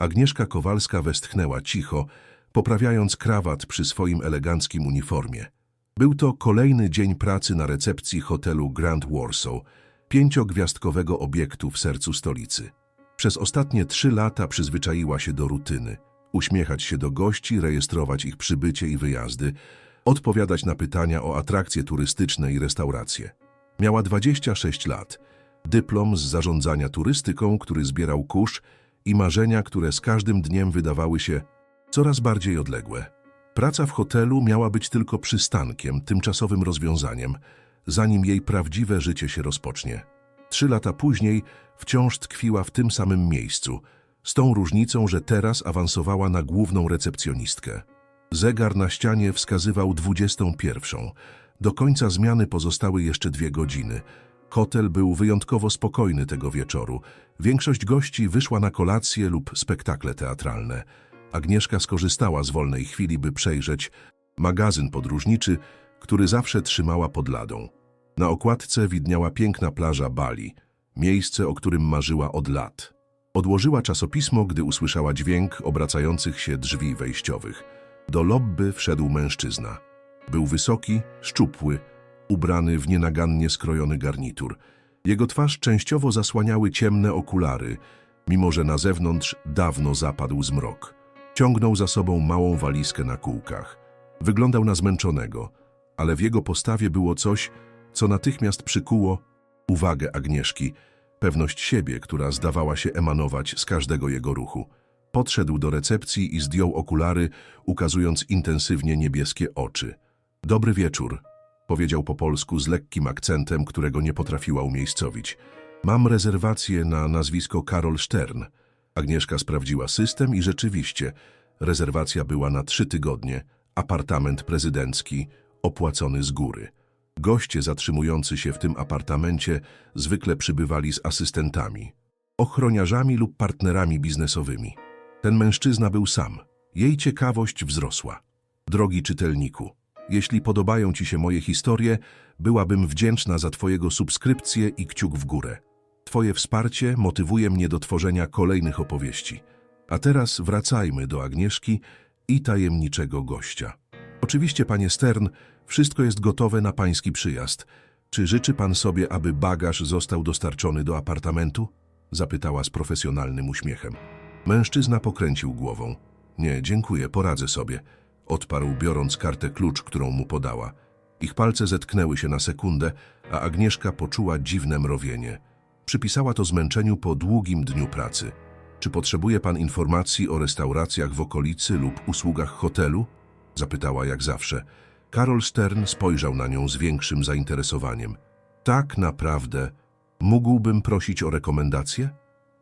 Agnieszka Kowalska westchnęła cicho, poprawiając krawat przy swoim eleganckim uniformie. Był to kolejny dzień pracy na recepcji hotelu Grand Warsaw, pięciogwiazdkowego obiektu w sercu stolicy. Przez ostatnie trzy lata przyzwyczaiła się do rutyny. Uśmiechać się do gości, rejestrować ich przybycie i wyjazdy, odpowiadać na pytania o atrakcje turystyczne i restauracje. Miała 26 lat, dyplom z zarządzania turystyką, który zbierał kurz i marzenia, które z każdym dniem wydawały się coraz bardziej odległe. Praca w hotelu miała być tylko przystankiem, tymczasowym rozwiązaniem, zanim jej prawdziwe życie się rozpocznie. Trzy lata później wciąż tkwiła w tym samym miejscu, z tą różnicą, że teraz awansowała na główną recepcjonistkę. Zegar na ścianie wskazywał 21. Do końca zmiany pozostały jeszcze dwie godziny. Hotel był wyjątkowo spokojny tego wieczoru. Większość gości wyszła na kolację lub spektakle teatralne. Agnieszka skorzystała z wolnej chwili, by przejrzeć magazyn podróżniczy, który zawsze trzymała pod ladą. Na okładce widniała piękna plaża Bali, miejsce, o którym marzyła od lat. Odłożyła czasopismo, gdy usłyszała dźwięk obracających się drzwi wejściowych. Do lobby wszedł mężczyzna. Był wysoki, szczupły, ubrany w nienagannie skrojony garnitur. Jego twarz częściowo zasłaniały ciemne okulary, mimo że na zewnątrz dawno zapadł zmrok. Ciągnął za sobą małą walizkę na kółkach. Wyglądał na zmęczonego, ale w jego postawie było coś, co natychmiast przykuło uwagę Agnieszki, pewność siebie, która zdawała się emanować z każdego jego ruchu. Podszedł do recepcji i zdjął okulary, ukazując intensywnie niebieskie oczy. Dobry wieczór, powiedział po polsku z lekkim akcentem, którego nie potrafiła umiejscowić. Mam rezerwację na nazwisko Karol Stern. Agnieszka sprawdziła system i rzeczywiście rezerwacja była na trzy tygodnie, apartament prezydencki, opłacony z góry. Goście zatrzymujący się w tym apartamencie zwykle przybywali z asystentami, ochroniarzami lub partnerami biznesowymi. Ten mężczyzna był sam. Jej ciekawość wzrosła. Drogi czytelniku, jeśli podobają Ci się moje historie, byłabym wdzięczna za Twojego subskrypcję i kciuk w górę. Twoje wsparcie motywuje mnie do tworzenia kolejnych opowieści. A teraz wracajmy do Agnieszki i tajemniczego gościa. Oczywiście, panie Stern, wszystko jest gotowe na pański przyjazd. Czy życzy pan sobie, aby bagaż został dostarczony do apartamentu? Zapytała z profesjonalnym uśmiechem. Mężczyzna pokręcił głową. Nie, dziękuję, poradzę sobie. Odparł, biorąc kartę klucz, którą mu podała. Ich palce zetknęły się na sekundę, a Agnieszka poczuła dziwne mrowienie. Przypisała to zmęczeniu po długim dniu pracy. Czy potrzebuje pan informacji o restauracjach w okolicy lub usługach hotelu? Zapytała jak zawsze. Karol Stern spojrzał na nią z większym zainteresowaniem. Tak naprawdę. Mógłbym prosić o rekomendacje?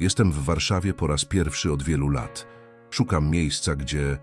Jestem w Warszawie po raz pierwszy od wielu lat. Szukam miejsca, gdzie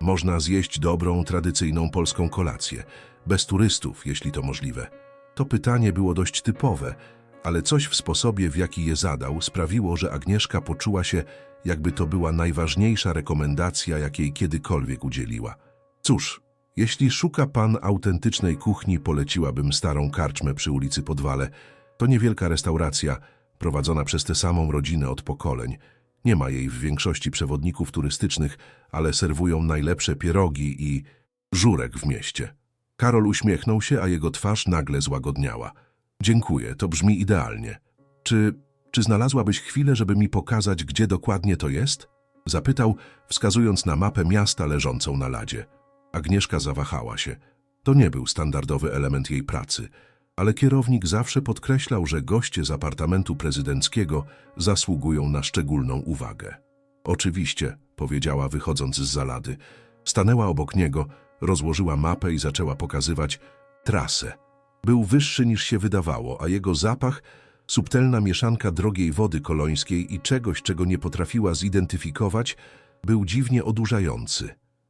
można zjeść dobrą, tradycyjną polską kolację, bez turystów, jeśli to możliwe. To pytanie było dość typowe, ale coś w sposobie, w jaki je zadał, sprawiło, że Agnieszka poczuła się, jakby to była najważniejsza rekomendacja, jakiej kiedykolwiek udzieliła. Cóż, jeśli szuka pan autentycznej kuchni, poleciłabym starą karczmę przy ulicy Podwale. To niewielka restauracja, prowadzona przez tę samą rodzinę od pokoleń. Nie ma jej w większości przewodników turystycznych, ale serwują najlepsze pierogi i żurek w mieście. Karol uśmiechnął się, a jego twarz nagle złagodniała. Dziękuję, to brzmi idealnie. Czy, czy znalazłabyś chwilę, żeby mi pokazać, gdzie dokładnie to jest? Zapytał, wskazując na mapę miasta leżącą na ladzie. Agnieszka zawahała się. To nie był standardowy element jej pracy, ale kierownik zawsze podkreślał, że goście z apartamentu prezydenckiego zasługują na szczególną uwagę. Oczywiście, powiedziała wychodząc z zalady. Stanęła obok niego, rozłożyła mapę i zaczęła pokazywać trasę. Był wyższy niż się wydawało, a jego zapach, subtelna mieszanka drogiej wody kolońskiej i czegoś, czego nie potrafiła zidentyfikować, był dziwnie odurzający.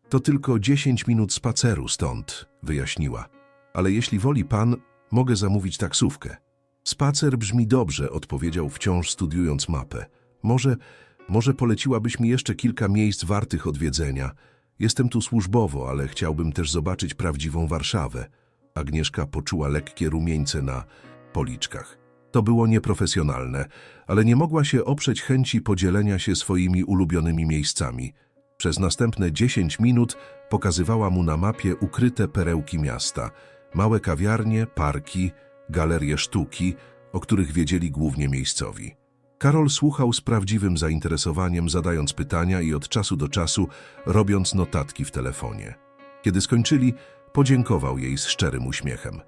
To tylko dziesięć minut spaceru stąd, wyjaśniła. Ale jeśli woli pan, mogę zamówić taksówkę. Spacer brzmi dobrze, odpowiedział wciąż studiując mapę. Może, może poleciłabyś mi jeszcze kilka miejsc wartych odwiedzenia. Jestem tu służbowo, ale chciałbym też zobaczyć prawdziwą Warszawę. Agnieszka poczuła lekkie rumieńce na policzkach. To było nieprofesjonalne, ale nie mogła się oprzeć chęci podzielenia się swoimi ulubionymi miejscami. Przez następne 10 minut pokazywała mu na mapie ukryte perełki miasta, małe kawiarnie, parki, galerie sztuki, o których wiedzieli głównie miejscowi. Karol słuchał z prawdziwym zainteresowaniem, zadając pytania i od czasu do czasu robiąc notatki w telefonie. Kiedy skończyli, podziękował jej z szczerym uśmiechem.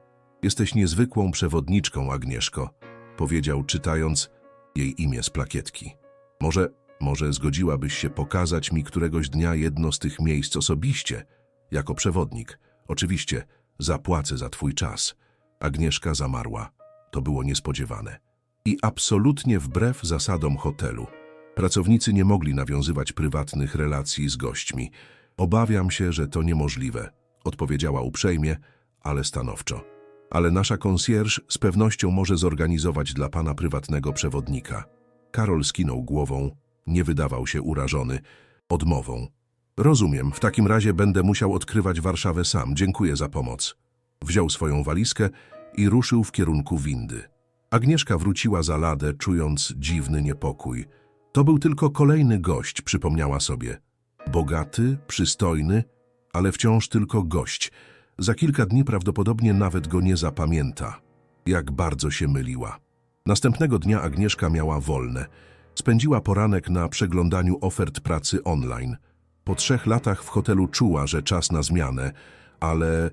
Jesteś niezwykłą przewodniczką, Agnieszko, powiedział, czytając jej imię z plakietki. Może, może zgodziłabyś się pokazać mi któregoś dnia jedno z tych miejsc osobiście, jako przewodnik. Oczywiście, zapłacę za twój czas. Agnieszka zamarła. To było niespodziewane. I absolutnie wbrew zasadom hotelu. Pracownicy nie mogli nawiązywać prywatnych relacji z gośćmi. Obawiam się, że to niemożliwe, odpowiedziała uprzejmie, ale stanowczo. Ale nasza konsjerż z pewnością może zorganizować dla pana prywatnego przewodnika. Karol skinął głową, nie wydawał się urażony, odmową. Rozumiem, w takim razie będę musiał odkrywać Warszawę sam. Dziękuję za pomoc. Wziął swoją walizkę i ruszył w kierunku windy. Agnieszka wróciła za ladę, czując dziwny niepokój. To był tylko kolejny gość, przypomniała sobie. Bogaty, przystojny, ale wciąż tylko gość. Za kilka dni prawdopodobnie nawet go nie zapamięta. Jak bardzo się myliła. Następnego dnia Agnieszka miała wolne. Spędziła poranek na przeglądaniu ofert pracy online. Po trzech latach w hotelu czuła, że czas na zmianę, ale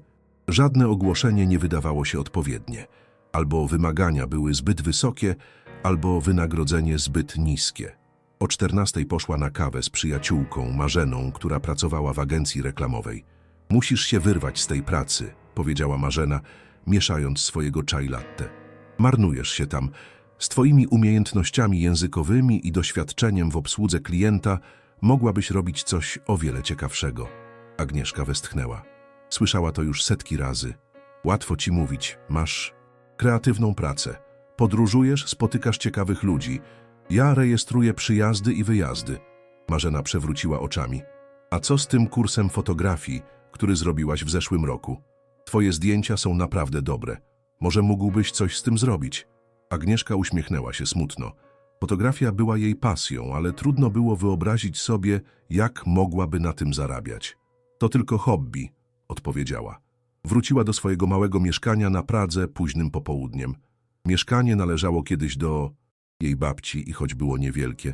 żadne ogłoszenie nie wydawało się odpowiednie. Albo wymagania były zbyt wysokie, albo wynagrodzenie zbyt niskie. O 14 poszła na kawę z przyjaciółką Marzeną, która pracowała w agencji reklamowej. Musisz się wyrwać z tej pracy, powiedziała Marzena, mieszając swojego chai latte. Marnujesz się tam. Z twoimi umiejętnościami językowymi i doświadczeniem w obsłudze klienta mogłabyś robić coś o wiele ciekawszego. Agnieszka westchnęła. Słyszała to już setki razy. Łatwo ci mówić, masz kreatywną pracę. Podróżujesz, spotykasz ciekawych ludzi. Ja rejestruję przyjazdy i wyjazdy. Marzena przewróciła oczami. A co z tym kursem fotografii, który zrobiłaś w zeszłym roku? Twoje zdjęcia są naprawdę dobre. Może mógłbyś coś z tym zrobić? Agnieszka uśmiechnęła się smutno. Fotografia była jej pasją, ale trudno było wyobrazić sobie, jak mogłaby na tym zarabiać. To tylko hobby, odpowiedziała. Wróciła do swojego małego mieszkania na Pradze późnym popołudniem. Mieszkanie należało kiedyś do jej babci i choć było niewielkie,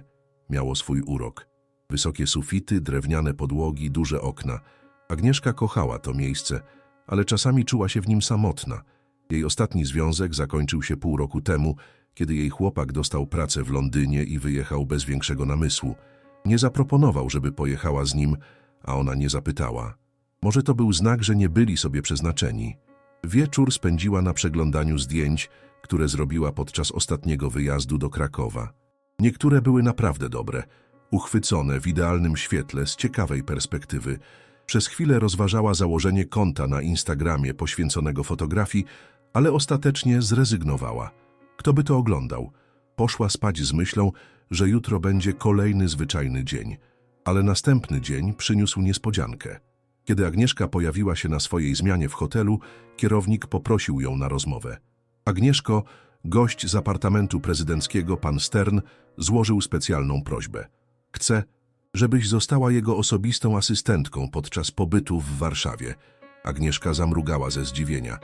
miało swój urok. Wysokie sufity, drewniane podłogi, duże okna. Agnieszka kochała to miejsce, ale czasami czuła się w nim samotna. Jej ostatni związek zakończył się pół roku temu, kiedy jej chłopak dostał pracę w Londynie i wyjechał bez większego namysłu. Nie zaproponował, żeby pojechała z nim, a ona nie zapytała. Może to był znak, że nie byli sobie przeznaczeni. Wieczór spędziła na przeglądaniu zdjęć, które zrobiła podczas ostatniego wyjazdu do Krakowa. Niektóre były naprawdę dobre, uchwycone w idealnym świetle z ciekawej perspektywy. Przez chwilę rozważała założenie konta na Instagramie poświęconego fotografii, ale ostatecznie zrezygnowała. Kto by to oglądał? Poszła spać z myślą, że jutro będzie kolejny zwyczajny dzień. Ale następny dzień przyniósł niespodziankę. Kiedy Agnieszka pojawiła się na swojej zmianie w hotelu, kierownik poprosił ją na rozmowę. Agnieszko, gość z apartamentu prezydenckiego, pan Stern, złożył specjalną prośbę. Chce, żebyś została jego osobistą asystentką podczas pobytu w Warszawie. Agnieszka zamrugała ze zdziwienia.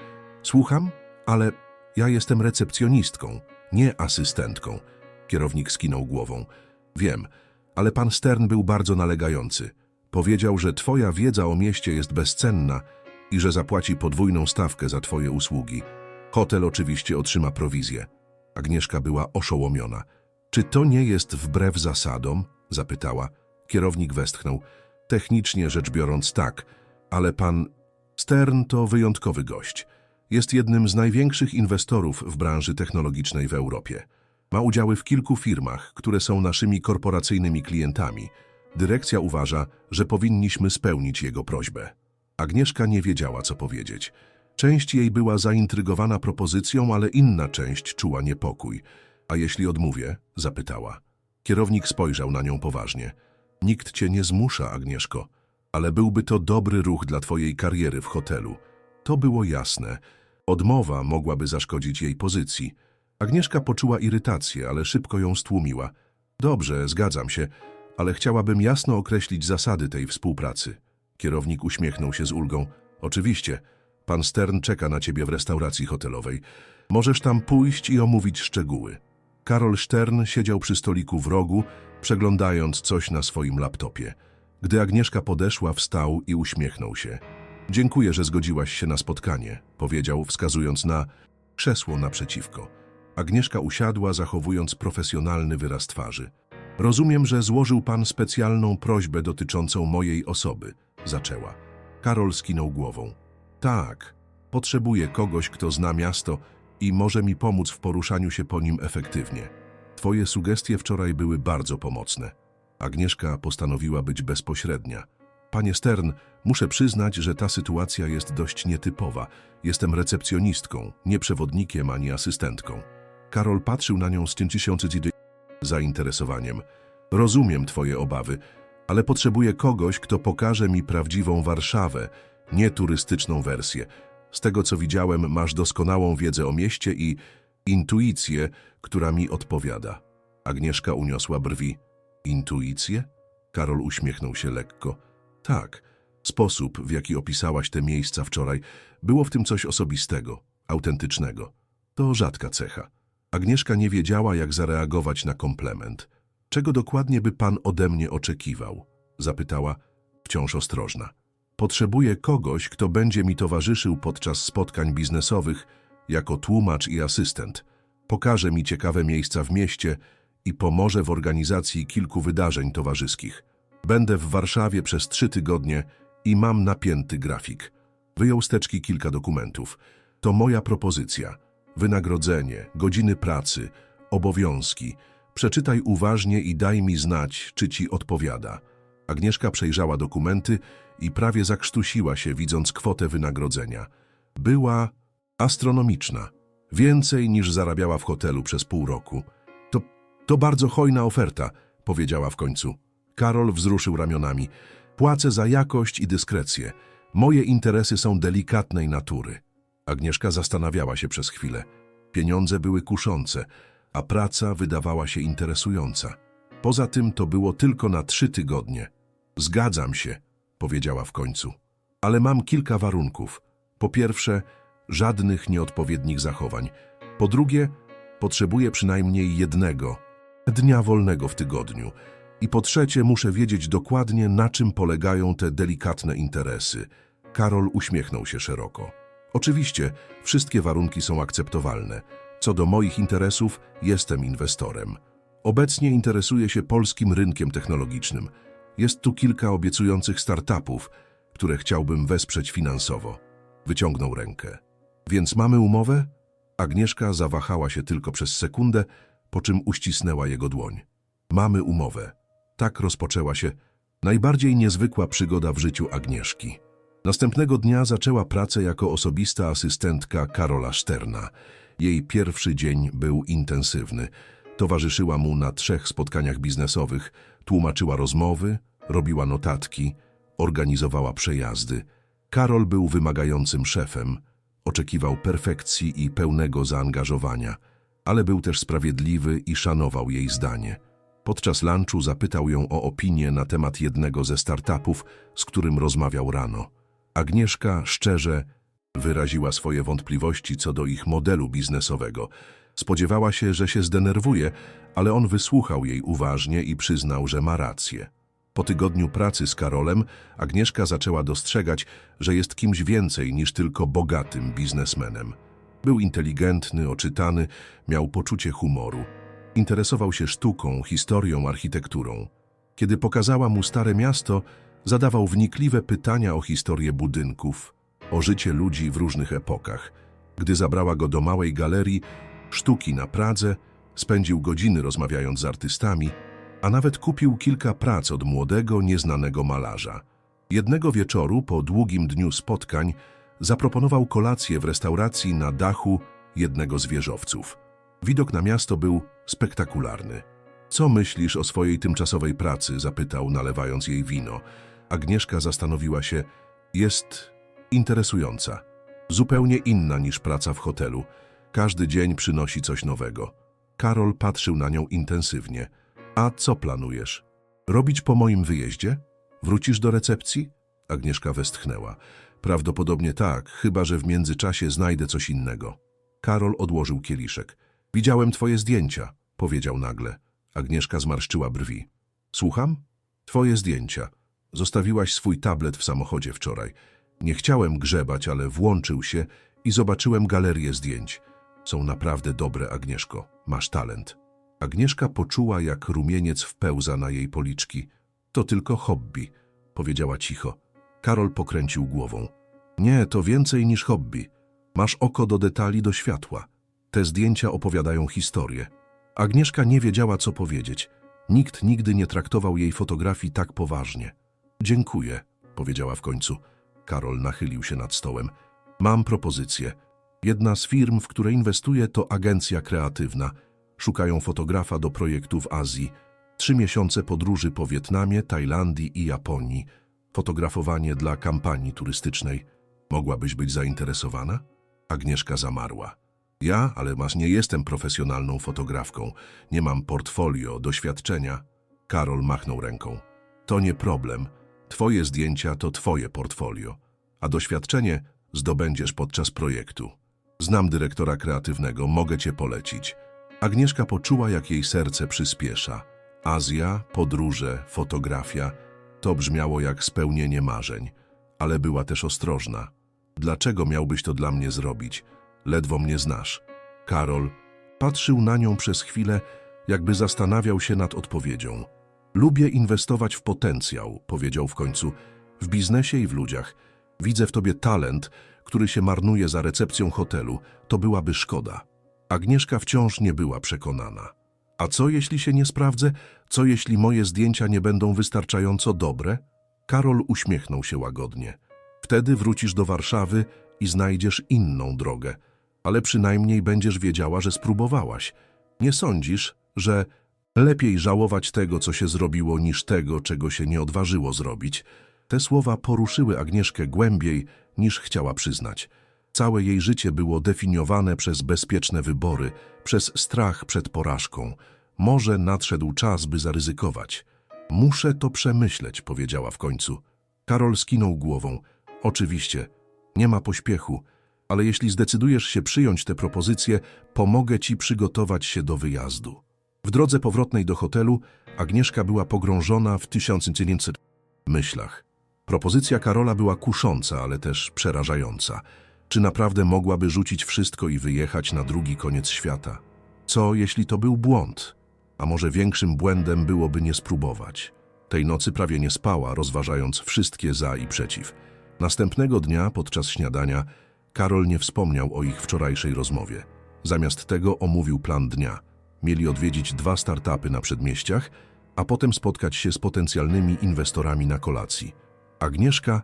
Słucham, ale ja jestem recepcjonistką, nie asystentką. Kierownik skinął głową. Wiem, ale pan Stern był bardzo nalegający. Powiedział, że twoja wiedza o mieście jest bezcenna i że zapłaci podwójną stawkę za twoje usługi. Hotel oczywiście otrzyma prowizję. Agnieszka była oszołomiona. Czy to nie jest wbrew zasadom? zapytała. Kierownik westchnął. Technicznie rzecz biorąc tak, ale pan Stern to wyjątkowy gość. Jest jednym z największych inwestorów w branży technologicznej w Europie. Ma udziały w kilku firmach, które są naszymi korporacyjnymi klientami. Dyrekcja uważa, że powinniśmy spełnić jego prośbę. Agnieszka nie wiedziała, co powiedzieć. Część jej była zaintrygowana propozycją, ale inna część czuła niepokój. A jeśli odmówię? zapytała. Kierownik spojrzał na nią poważnie. Nikt cię nie zmusza, Agnieszko, ale byłby to dobry ruch dla twojej kariery w hotelu. To było jasne. Odmowa mogłaby zaszkodzić jej pozycji. Agnieszka poczuła irytację, ale szybko ją stłumiła. Dobrze, zgadzam się, ale chciałabym jasno określić zasady tej współpracy. Kierownik uśmiechnął się z ulgą. Oczywiście, pan Stern czeka na ciebie w restauracji hotelowej. Możesz tam pójść i omówić szczegóły. Karol Stern siedział przy stoliku w rogu, przeglądając coś na swoim laptopie. Gdy Agnieszka podeszła, wstał i uśmiechnął się. Dziękuję, że zgodziłaś się na spotkanie, powiedział, wskazując na krzesło naprzeciwko. Agnieszka usiadła, zachowując profesjonalny wyraz twarzy. Rozumiem, że złożył pan specjalną prośbę dotyczącą mojej osoby, zaczęła. Karol skinął głową. Tak, potrzebuję kogoś, kto zna miasto i może mi pomóc w poruszaniu się po nim efektywnie. Twoje sugestie wczoraj były bardzo pomocne. Agnieszka postanowiła być bezpośrednia. Panie Stern, muszę przyznać, że ta sytuacja jest dość nietypowa. Jestem recepcjonistką, nie przewodnikiem ani asystentką. Karol patrzył na nią z zainteresowaniem. Rozumiem twoje obawy, ale potrzebuję kogoś, kto pokaże mi prawdziwą Warszawę, nie turystyczną wersję. Z tego co widziałem, masz doskonałą wiedzę o mieście i intuicję, która mi odpowiada. Agnieszka uniosła brwi. Intuicję? Karol uśmiechnął się lekko. Tak, sposób, w jaki opisałaś te miejsca wczoraj, było w tym coś osobistego, autentycznego. To rzadka cecha. Agnieszka nie wiedziała, jak zareagować na komplement. Czego dokładnie by pan ode mnie oczekiwał? Zapytała, wciąż ostrożna. Potrzebuję kogoś, kto będzie mi towarzyszył podczas spotkań biznesowych jako tłumacz i asystent. Pokaże mi ciekawe miejsca w mieście i pomoże w organizacji kilku wydarzeń towarzyskich. Będę w Warszawie przez trzy tygodnie i mam napięty grafik. Wyjął z teczki kilka dokumentów. To moja propozycja. Wynagrodzenie, godziny pracy, obowiązki. Przeczytaj uważnie i daj mi znać, czy ci odpowiada. Agnieszka przejrzała dokumenty i prawie zakrztusiła się, widząc kwotę wynagrodzenia. Była astronomiczna. Więcej niż zarabiała w hotelu przez pół roku. To, to bardzo hojna oferta, powiedziała w końcu. Karol wzruszył ramionami. Płacę za jakość i dyskrecję. Moje interesy są delikatnej natury. Agnieszka zastanawiała się przez chwilę. Pieniądze były kuszące, a praca wydawała się interesująca. Poza tym to było tylko na trzy tygodnie. Zgadzam się, powiedziała w końcu. Ale mam kilka warunków. Po pierwsze, żadnych nieodpowiednich zachowań. Po drugie, potrzebuję przynajmniej jednego dnia wolnego w tygodniu. I po trzecie, muszę wiedzieć dokładnie, na czym polegają te delikatne interesy. Karol uśmiechnął się szeroko. Oczywiście, wszystkie warunki są akceptowalne. Co do moich interesów, jestem inwestorem. Obecnie interesuję się polskim rynkiem technologicznym. Jest tu kilka obiecujących startupów, które chciałbym wesprzeć finansowo. Wyciągnął rękę. Więc mamy umowę? Agnieszka zawahała się tylko przez sekundę, po czym uścisnęła jego dłoń. Mamy umowę. Tak rozpoczęła się najbardziej niezwykła przygoda w życiu Agnieszki. Następnego dnia zaczęła pracę jako osobista asystentka Karola Szterna. Jej pierwszy dzień był intensywny. Towarzyszyła mu na trzech spotkaniach biznesowych, tłumaczyła rozmowy, robiła notatki, organizowała przejazdy. Karol był wymagającym szefem, oczekiwał perfekcji i pełnego zaangażowania, ale był też sprawiedliwy i szanował jej zdanie. Podczas lunchu zapytał ją o opinię na temat jednego ze startupów, z którym rozmawiał rano. Agnieszka szczerze wyraziła swoje wątpliwości co do ich modelu biznesowego. Spodziewała się, że się zdenerwuje, ale on wysłuchał jej uważnie i przyznał, że ma rację. Po tygodniu pracy z Karolem Agnieszka zaczęła dostrzegać, że jest kimś więcej niż tylko bogatym biznesmenem. Był inteligentny, oczytany, miał poczucie humoru. Interesował się sztuką, historią, architekturą. Kiedy pokazała mu stare miasto, zadawał wnikliwe pytania o historię budynków, o życie ludzi w różnych epokach. Gdy zabrała go do małej galerii sztuki na Pradze, spędził godziny rozmawiając z artystami, a nawet kupił kilka prac od młodego, nieznanego malarza. Jednego wieczoru, po długim dniu spotkań, zaproponował kolację w restauracji na dachu jednego z wieżowców. Widok na miasto był spektakularny. Co myślisz o swojej tymczasowej pracy? zapytał, nalewając jej wino. Agnieszka zastanowiła się. Jest interesująca. Zupełnie inna niż praca w hotelu. Każdy dzień przynosi coś nowego. Karol patrzył na nią intensywnie. A co planujesz? Robić po moim wyjeździe? Wrócisz do recepcji? Agnieszka westchnęła. Prawdopodobnie tak, chyba że w międzyczasie znajdę coś innego. Karol odłożył kieliszek. Widziałem twoje zdjęcia, powiedział nagle. Agnieszka zmarszczyła brwi. Słucham? Twoje zdjęcia. Zostawiłaś swój tablet w samochodzie wczoraj. Nie chciałem grzebać, ale włączył się i zobaczyłem galerię zdjęć. Są naprawdę dobre, Agnieszko. Masz talent. Agnieszka poczuła, jak rumieniec wpełza na jej policzki. To tylko hobby, powiedziała cicho. Karol pokręcił głową. Nie, to więcej niż hobby. Masz oko do detali, do światła. Te zdjęcia opowiadają historię. Agnieszka nie wiedziała, co powiedzieć. Nikt nigdy nie traktował jej fotografii tak poważnie. Dziękuję, powiedziała w końcu. Karol nachylił się nad stołem. Mam propozycję. Jedna z firm, w które inwestuję, to agencja kreatywna. Szukają fotografa do projektu w Azji. Trzy miesiące podróży po Wietnamie, Tajlandii i Japonii. Fotografowanie dla kampanii turystycznej. Mogłabyś być zainteresowana? Agnieszka zamarła. Ja, ale masz nie jestem profesjonalną fotografką. Nie mam portfolio, doświadczenia. Karol machnął ręką. To nie problem. Twoje zdjęcia to twoje portfolio, a doświadczenie zdobędziesz podczas projektu. Znam dyrektora kreatywnego, mogę cię polecić. Agnieszka poczuła, jak jej serce przyspiesza. Azja, podróże, fotografia to brzmiało jak spełnienie marzeń, ale była też ostrożna. Dlaczego miałbyś to dla mnie zrobić? Ledwo mnie znasz. Karol patrzył na nią przez chwilę, jakby zastanawiał się nad odpowiedzią. Lubię inwestować w potencjał, powiedział w końcu, w biznesie i w ludziach. Widzę w tobie talent, który się marnuje za recepcją hotelu. To byłaby szkoda. Agnieszka wciąż nie była przekonana. A co jeśli się nie sprawdzę? Co jeśli moje zdjęcia nie będą wystarczająco dobre? Karol uśmiechnął się łagodnie. Wtedy wrócisz do Warszawy i znajdziesz inną drogę, ale przynajmniej będziesz wiedziała, że spróbowałaś. Nie sądzisz, że lepiej żałować tego, co się zrobiło, niż tego, czego się nie odważyło zrobić? Te słowa poruszyły Agnieszkę głębiej, niż chciała przyznać. Całe jej życie było definiowane przez bezpieczne wybory, przez strach przed porażką. Może nadszedł czas, by zaryzykować. Muszę to przemyśleć, powiedziała w końcu. Karol skinął głową. Oczywiście, nie ma pośpiechu, ale jeśli zdecydujesz się przyjąć tę propozycję, pomogę ci przygotować się do wyjazdu. W drodze powrotnej do hotelu Agnieszka była pogrążona w tysiące myślach. Propozycja Karola była kusząca, ale też przerażająca. Czy naprawdę mogłaby rzucić wszystko i wyjechać na drugi koniec świata? Co, jeśli to był błąd? A może większym błędem byłoby nie spróbować? Tej nocy prawie nie spała, rozważając wszystkie za i przeciw. Następnego dnia, podczas śniadania, Karol nie wspomniał o ich wczorajszej rozmowie. Zamiast tego omówił plan dnia. Mieli odwiedzić dwa startupy na przedmieściach, a potem spotkać się z potencjalnymi inwestorami na kolacji. Agnieszka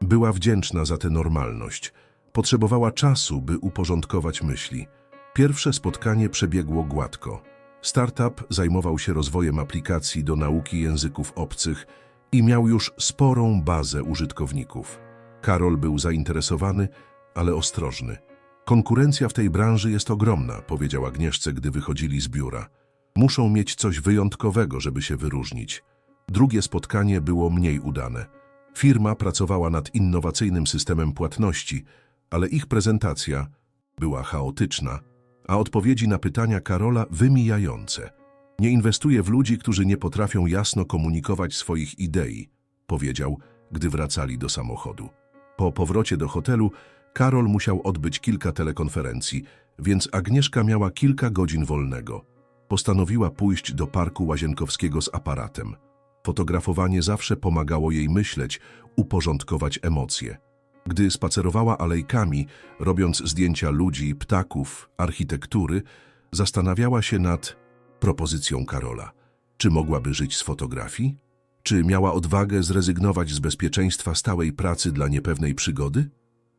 była wdzięczna za tę normalność. Potrzebowała czasu, by uporządkować myśli. Pierwsze spotkanie przebiegło gładko. Startup zajmował się rozwojem aplikacji do nauki języków obcych i miał już sporą bazę użytkowników. Karol był zainteresowany, ale ostrożny. Konkurencja w tej branży jest ogromna, powiedział Agnieszce, gdy wychodzili z biura. Muszą mieć coś wyjątkowego, żeby się wyróżnić. Drugie spotkanie było mniej udane. Firma pracowała nad innowacyjnym systemem płatności, ale ich prezentacja była chaotyczna, a odpowiedzi na pytania Karola wymijające. Nie inwestuję w ludzi, którzy nie potrafią jasno komunikować swoich idei, powiedział, gdy wracali do samochodu. Po powrocie do hotelu Karol musiał odbyć kilka telekonferencji, więc Agnieszka miała kilka godzin wolnego. Postanowiła pójść do parku Łazienkowskiego z aparatem. Fotografowanie zawsze pomagało jej myśleć, uporządkować emocje. Gdy spacerowała alejkami, robiąc zdjęcia ludzi, ptaków, architektury, zastanawiała się nad propozycją Karola. Czy mogłaby żyć z fotografii? Czy miała odwagę zrezygnować z bezpieczeństwa stałej pracy dla niepewnej przygody?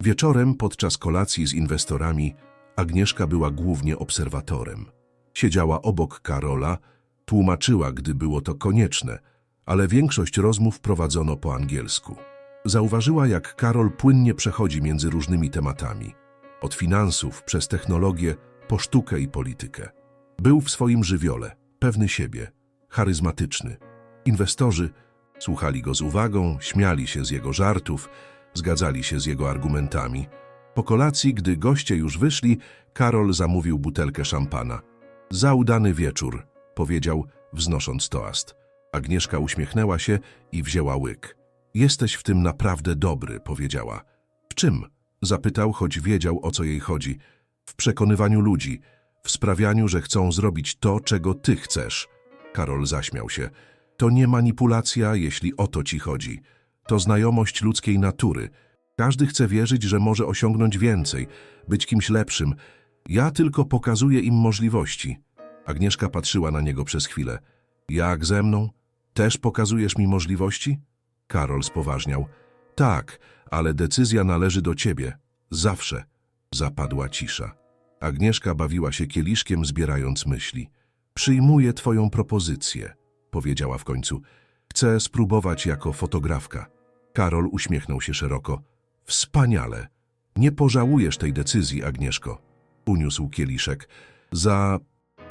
Wieczorem, podczas kolacji z inwestorami, Agnieszka była głównie obserwatorem. Siedziała obok Karola, tłumaczyła, gdy było to konieczne, ale większość rozmów prowadzono po angielsku. Zauważyła, jak Karol płynnie przechodzi między różnymi tematami. Od finansów, przez technologię, po sztukę i politykę. Był w swoim żywiole, pewny siebie, charyzmatyczny. Inwestorzy słuchali go z uwagą, śmiali się z jego żartów, zgadzali się z jego argumentami. Po kolacji, gdy goście już wyszli, Karol zamówił butelkę szampana. Za udany wieczór, powiedział, wznosząc toast. Agnieszka uśmiechnęła się i wzięła łyk. Jesteś w tym naprawdę dobry, powiedziała. W czym? Zapytał, choć wiedział, o co jej chodzi. W przekonywaniu ludzi, w sprawianiu, że chcą zrobić to, czego ty chcesz. Karol zaśmiał się. To nie manipulacja, jeśli o to ci chodzi. To znajomość ludzkiej natury. Każdy chce wierzyć, że może osiągnąć więcej, być kimś lepszym. Ja tylko pokazuję im możliwości. Agnieszka patrzyła na niego przez chwilę. Jak ze mną? Też pokazujesz mi możliwości? Karol spoważniał. Tak, ale decyzja należy do ciebie. Zawsze. Zapadła cisza. Agnieszka bawiła się kieliszkiem, zbierając myśli. Przyjmuję twoją propozycję, powiedziała w końcu. Chcę spróbować jako fotografka. Karol uśmiechnął się szeroko. Wspaniale. Nie pożałujesz tej decyzji, Agnieszko. Uniósł kieliszek. Za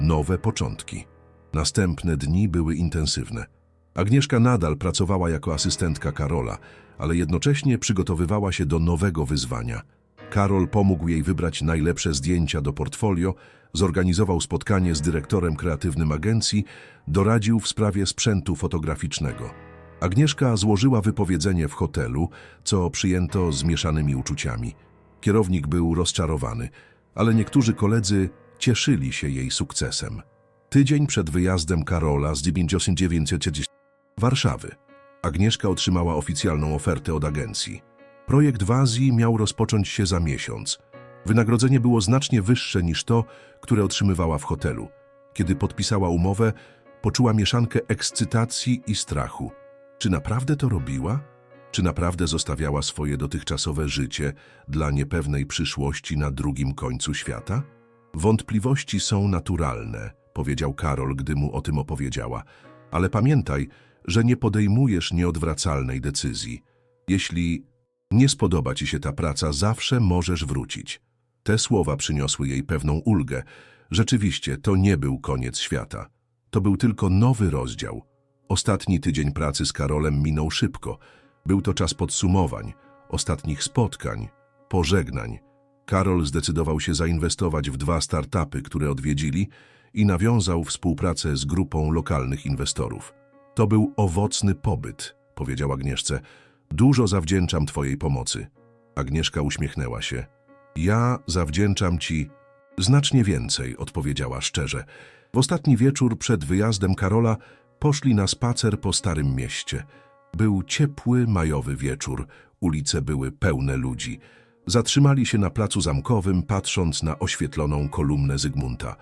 nowe początki. Następne dni były intensywne. Agnieszka nadal pracowała jako asystentka Karola, ale jednocześnie przygotowywała się do nowego wyzwania. Karol pomógł jej wybrać najlepsze zdjęcia do portfolio, zorganizował spotkanie z dyrektorem kreatywnym agencji, doradził w sprawie sprzętu fotograficznego. Agnieszka złożyła wypowiedzenie w hotelu, co przyjęto z mieszanymi uczuciami. Kierownik był rozczarowany, ale niektórzy koledzy cieszyli się jej sukcesem. Tydzień przed wyjazdem Karola z 1930 Warszawy. Agnieszka otrzymała oficjalną ofertę od agencji. Projekt w Azji miał rozpocząć się za miesiąc. Wynagrodzenie było znacznie wyższe niż to, które otrzymywała w hotelu. Kiedy podpisała umowę, poczuła mieszankę ekscytacji i strachu. Czy naprawdę to robiła? Czy naprawdę zostawiała swoje dotychczasowe życie dla niepewnej przyszłości na drugim końcu świata? Wątpliwości są naturalne, powiedział Karol, gdy mu o tym opowiedziała. Ale pamiętaj, że nie podejmujesz nieodwracalnej decyzji. Jeśli nie spodoba ci się ta praca, zawsze możesz wrócić. Te słowa przyniosły jej pewną ulgę. Rzeczywiście, to nie był koniec świata. To był tylko nowy rozdział. Ostatni tydzień pracy z Karolem minął szybko. Był to czas podsumowań, ostatnich spotkań, pożegnań. Karol zdecydował się zainwestować w dwa startupy, które odwiedzili i nawiązał współpracę z grupą lokalnych inwestorów. To był owocny pobyt, powiedział Agnieszce. Dużo zawdzięczam twojej pomocy. Agnieszka uśmiechnęła się. Ja zawdzięczam ci znacznie więcej, odpowiedziała szczerze. W ostatni wieczór przed wyjazdem Karola poszli na spacer po Starym Mieście. Był ciepły, majowy wieczór. Ulice były pełne ludzi. Zatrzymali się na placu zamkowym, patrząc na oświetloną kolumnę Zygmunta.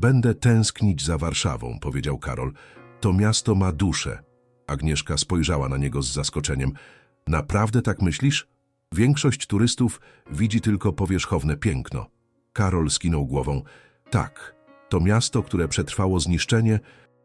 Będę tęsknić za Warszawą, powiedział Karol. To miasto ma duszę. Agnieszka spojrzała na niego z zaskoczeniem. Naprawdę tak myślisz? Większość turystów widzi tylko powierzchowne piękno. Karol skinął głową. Tak, to miasto, które przetrwało zniszczenie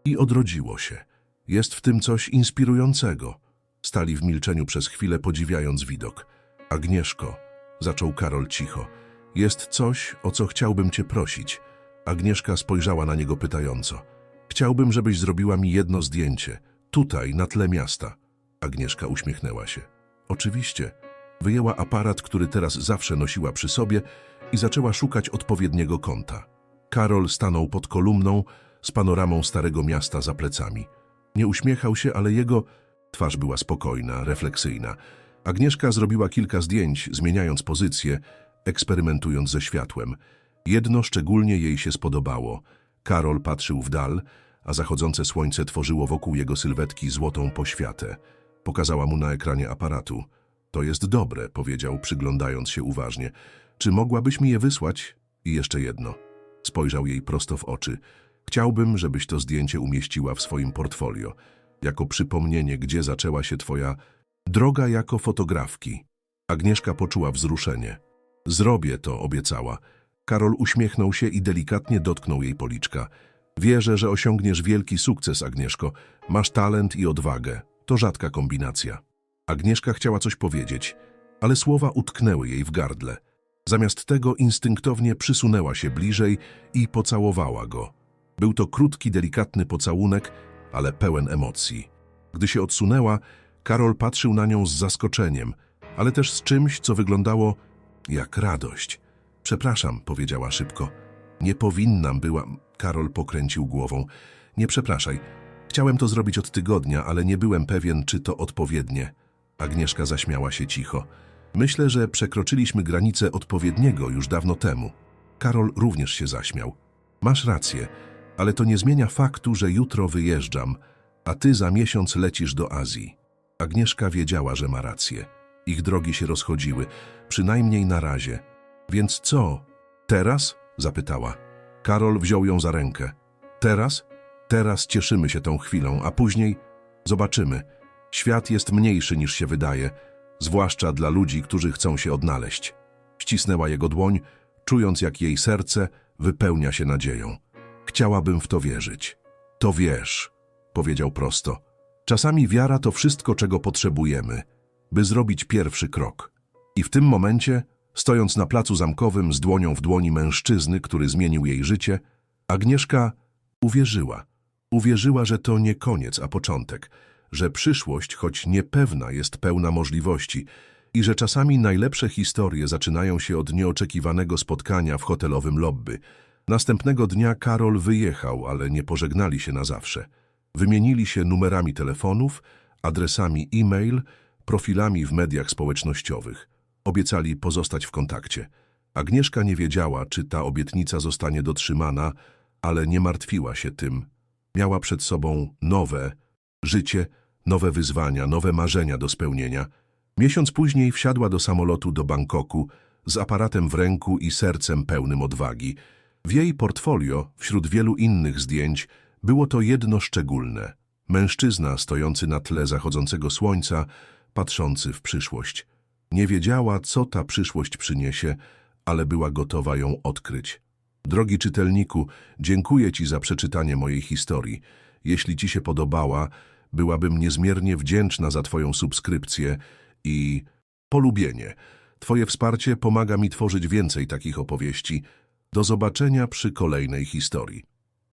i odrodziło się. Jest w tym coś inspirującego. Stali w milczeniu przez chwilę, podziwiając widok. Agnieszko, zaczął Karol cicho, jest coś, o co chciałbym cię prosić. Agnieszka spojrzała na niego pytająco. Chciałbym, żebyś zrobiła mi jedno zdjęcie, tutaj, na tle miasta. Agnieszka uśmiechnęła się. Oczywiście. Wyjęła aparat, który teraz zawsze nosiła przy sobie i zaczęła szukać odpowiedniego kąta. Karol stanął pod kolumną z panoramą Starego Miasta za plecami. Nie uśmiechał się, ale jego twarz była spokojna, refleksyjna. Agnieszka zrobiła kilka zdjęć, zmieniając pozycję, eksperymentując ze światłem. Jedno szczególnie jej się spodobało. Karol patrzył w dal, a zachodzące słońce tworzyło wokół jego sylwetki złotą poświatę. Pokazała mu na ekranie aparatu. To jest dobre, powiedział, przyglądając się uważnie. Czy mogłabyś mi je wysłać? I jeszcze jedno. Spojrzał jej prosto w oczy. Chciałbym, żebyś to zdjęcie umieściła w swoim portfolio, jako przypomnienie, gdzie zaczęła się twoja droga jako fotografki. Agnieszka poczuła wzruszenie. Zrobię to, obiecała. Karol uśmiechnął się i delikatnie dotknął jej policzka. Wierzę, że osiągniesz wielki sukces, Agnieszko. Masz talent i odwagę. To rzadka kombinacja. Agnieszka chciała coś powiedzieć, ale słowa utknęły jej w gardle. Zamiast tego instynktownie przysunęła się bliżej i pocałowała go. Był to krótki, delikatny pocałunek, ale pełen emocji. Gdy się odsunęła, Karol patrzył na nią z zaskoczeniem, ale też z czymś, co wyglądało jak radość. Przepraszam, powiedziała szybko. Nie powinnam była. Karol pokręcił głową. Nie przepraszaj. Chciałem to zrobić od tygodnia, ale nie byłem pewien, czy to odpowiednie. Agnieszka zaśmiała się cicho. Myślę, że przekroczyliśmy granicę odpowiedniego już dawno temu. Karol również się zaśmiał. Masz rację, ale to nie zmienia faktu, że jutro wyjeżdżam, a ty za miesiąc lecisz do Azji. Agnieszka wiedziała, że ma rację. Ich drogi się rozchodziły, przynajmniej na razie. Więc co? Teraz? zapytała. Karol wziął ją za rękę. Teraz? Teraz cieszymy się tą chwilą, a później zobaczymy. Świat jest mniejszy niż się wydaje, zwłaszcza dla ludzi, którzy chcą się odnaleźć. Ścisnęła jego dłoń, czując jak jej serce wypełnia się nadzieją. Chciałabym w to wierzyć. To wiesz, powiedział prosto. Czasami wiara to wszystko, czego potrzebujemy, by zrobić pierwszy krok. I w tym momencie, stojąc na placu zamkowym z dłonią w dłoni mężczyzny, który zmienił jej życie, Agnieszka uwierzyła. Uwierzyła, że to nie koniec, a początek, że przyszłość, choć niepewna, jest pełna możliwości i że czasami najlepsze historie zaczynają się od nieoczekiwanego spotkania w hotelowym lobby. Następnego dnia Karol wyjechał, ale nie pożegnali się na zawsze. Wymienili się numerami telefonów, adresami e-mail, profilami w mediach społecznościowych. Obiecali pozostać w kontakcie. Agnieszka nie wiedziała, czy ta obietnica zostanie dotrzymana, ale nie martwiła się tym. Miała przed sobą nowe życie, nowe wyzwania, nowe marzenia do spełnienia. Miesiąc później wsiadła do samolotu do Bangkoku z aparatem w ręku i sercem pełnym odwagi. W jej portfolio, wśród wielu innych zdjęć, było to jedno szczególne. Mężczyzna stojący na tle zachodzącego słońca, patrzący w przyszłość. Nie wiedziała, co ta przyszłość przyniesie, ale była gotowa ją odkryć. Drogi czytelniku, dziękuję Ci za przeczytanie mojej historii. Jeśli Ci się podobała, byłabym niezmiernie wdzięczna za Twoją subskrypcję i polubienie. Twoje wsparcie pomaga mi tworzyć więcej takich opowieści. Do zobaczenia przy kolejnej historii.